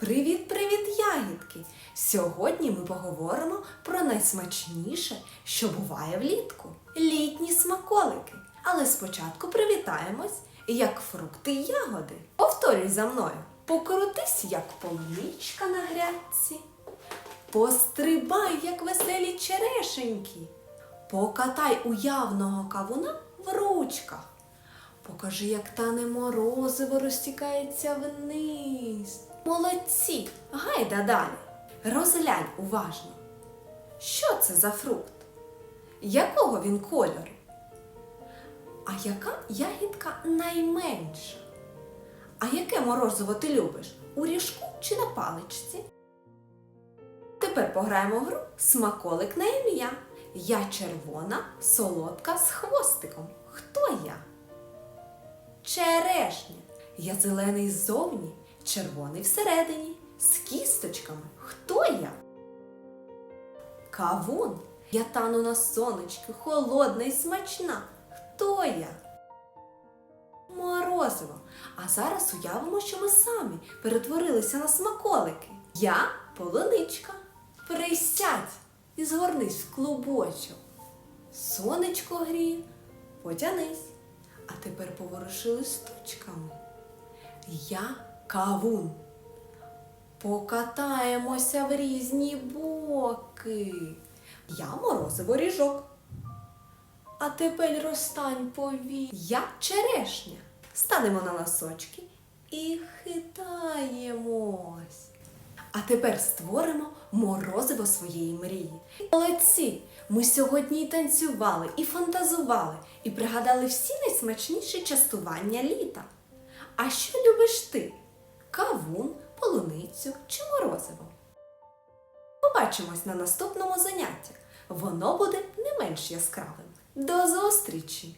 Привіт-привіт, ягідки! Сьогодні ми поговоримо про найсмачніше, що буває влітку літні смаколики. Але спочатку привітаємось, як фрукти й ягоди. Повторюй за мною. Покрутись, як полуничка на грядці. Пострибай, як веселі черешеньки. Покатай уявного кавуна в ручках. Покажи, як тане морозиво розтікається вниз. Молодці! Гайда далі. Розглянь уважно. Що це за фрукт? Якого він кольору? А яка ягідка найменша? А яке морозиво ти любиш? У ріжку чи на паличці? Тепер пограємо в гру смаколик на ім'я. Я червона, солодка з хвостиком. Хто я? Черешня. Я зелений ззовні, червоний всередині, з кісточками. Хто я? Кавун. Я тану на сонечку, холодна і смачна. Хто я? Морозиво. А зараз уявимо, що ми самі перетворилися на смаколики. Я полуничка. Присядь і згорнись в клубочок. Сонечко гріє, потянись. А листочками. Я кавун. Покатаємося в різні боки. Я морозиво ріжок. А тепер розстань пові. Я черешня. Станемо на носочки і хитаємось. А тепер створимо морозиво своєї мрії. Молодці! Ми сьогодні і танцювали, і фантазували, і пригадали всі найсмачніші частування літа. А що любиш ти? Кавун, полуницю чи морозиво? Побачимось на наступному занятті. Воно буде не менш яскравим. До зустрічі!